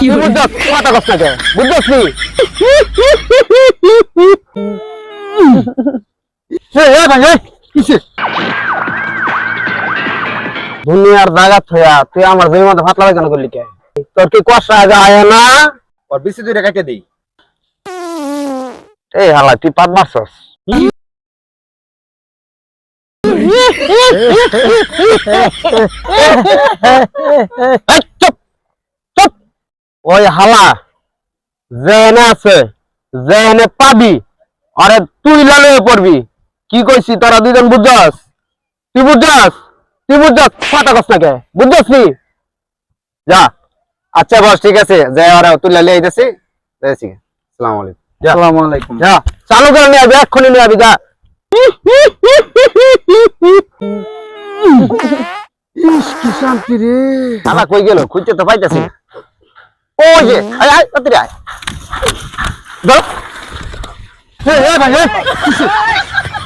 কি কথা বুঝছস এ ভাই এ দুনিয়ার জায়গা থয়া তুই আমার জমির মধ্যে ফাতলা কেন করলি কে? তোর কি কষা আগে আয় না? ওর বিসি দুইটা কাটে দেই। এই হালা তুই পাত মারছস? চুপ ওই হালা জেনে আছে জেনে পাবি। আরে তুই লালে পড়বি। কি কইছি তোরা দুজন বুঝছস? তুই বুঝছস? তুই বুঝছস? কথা কস না কে বুঝছস নি? যা। আচ্ছা বস ঠিক আছে। যাই ওরা তুই লালে আইতাছি যাইছি আসসালামু আলাইকুম। যা। আসসালামু আলাইকুম। যা। চালু করে নিয়ে আসবি এক্ষুনি নিয়ে আসবি যা। ইস কি শান্তি রে। শালা কই গেল? খুঁজতে তো পাইতাছি। না। ওই যে আয় আয় তাড়াতাড়ি আয় ধর হে হে ভাই হে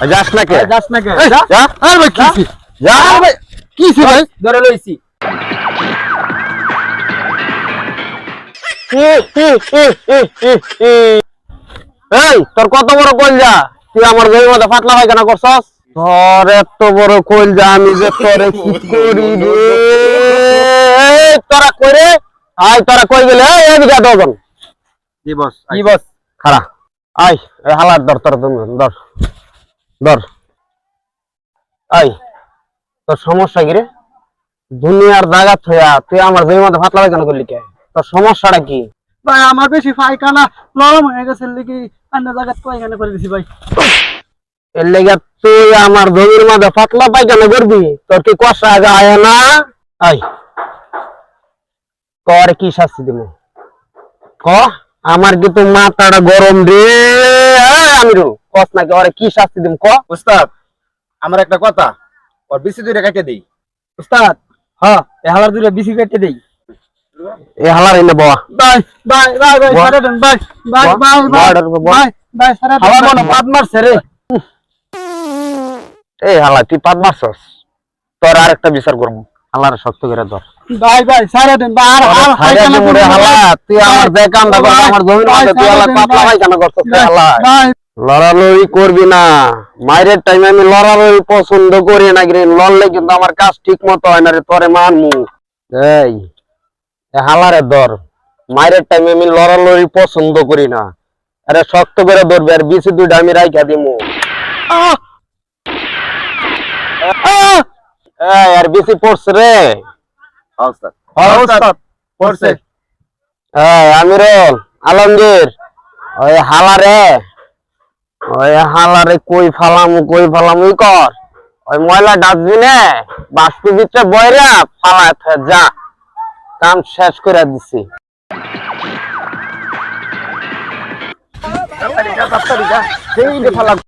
আর যাস না কে যাস না কে এই, যা যা। আর ভাই কি যা আর ভাই কি ভাই ধরে লইছি এই তোর কত বড় কইলজা তুই আমার মধ্যে ফাটলা পায়খানা করছস? তোর এত বড় কইলজা আমি যে তোরে কি করি রে? তোরা কইরে আয় তোরা কই গেলে? এদিকে জি বস কি বস। খারা আয় হালার ধর তোর ধর ধর ধর আয়। তোর সমস্যা কি রে? দুনিয়ার জায়গা থয়া তুই আমার জমির মধ্যে ফাটলা পায়খানা করলি কে? তোর সমস্যাটা কি? ভাই আমার বেশি পায়খানা নরম হয়ে গেছে লিখি অন্য পায়খানা করে দিছি ভাই। এর লেগে তুই আমার জমির মধ্যে পাতলা পায়খানা করবি? তোর কি কষা আগে আয় না? আই কর কি শাস্তি দিব? ক? আমার কিন্তু মাথাটা গরম রে? এই আমিরুল কস নাকি ওরে কি শাস্তি দিম ক? উস্তাদ আমার একটা কথা। ওর বিসি দুইটা কাটে দেই। উস্তাদ হ্যাঁ এ হালার বিসি কেটে দেই। এ হালার এনে বাবা ভাই ভাই ভাই বাহ। সারা দেন ভাই এটা বাহ। ভাই ভাই সারা দেন হালার মনে পাত মারছে রে। এই হালা তুই পাত মারছস? তোর আর একটা বিচার করব। হালার শক্ত করে ধর। ভাই ভাই সারা দেন আর আর হাইরা পায়খানা দিমু রে করব না। হালা তুই আমার যে কামটা আমার জমির মধ্যে তুই হালা পাতলা পায়খানা করছস হালা। লড়ালড়ি করবি না। মায়ের টাইমে আমি লড়ালড়ি পছন্দ করি না লড়লে কিন্তু আমার কাজ ঠিক মতো হয় না রে তোরে মানমু। এই হালারে ধর মায়ের টাইমে আমি লড়ালড়ি পছন্দ করি না। আরে শক্ত করে ধরবি আর বিসি দুইটা আমি রাইখা দিমু। আহ! এই, আর বেশি পড়ছে রে। হ্যাঁ হ্যাঁ, আমিরুল আলমগীর ওই হালারে ওই হালারে কই ফালামু কই ফালামু কর। ওই ময়লা ডাস্টবিনে বাষ্পের ভিতরে বয়রা ফালায় থে, যা। কাম শেষ করে দিছি। ফালা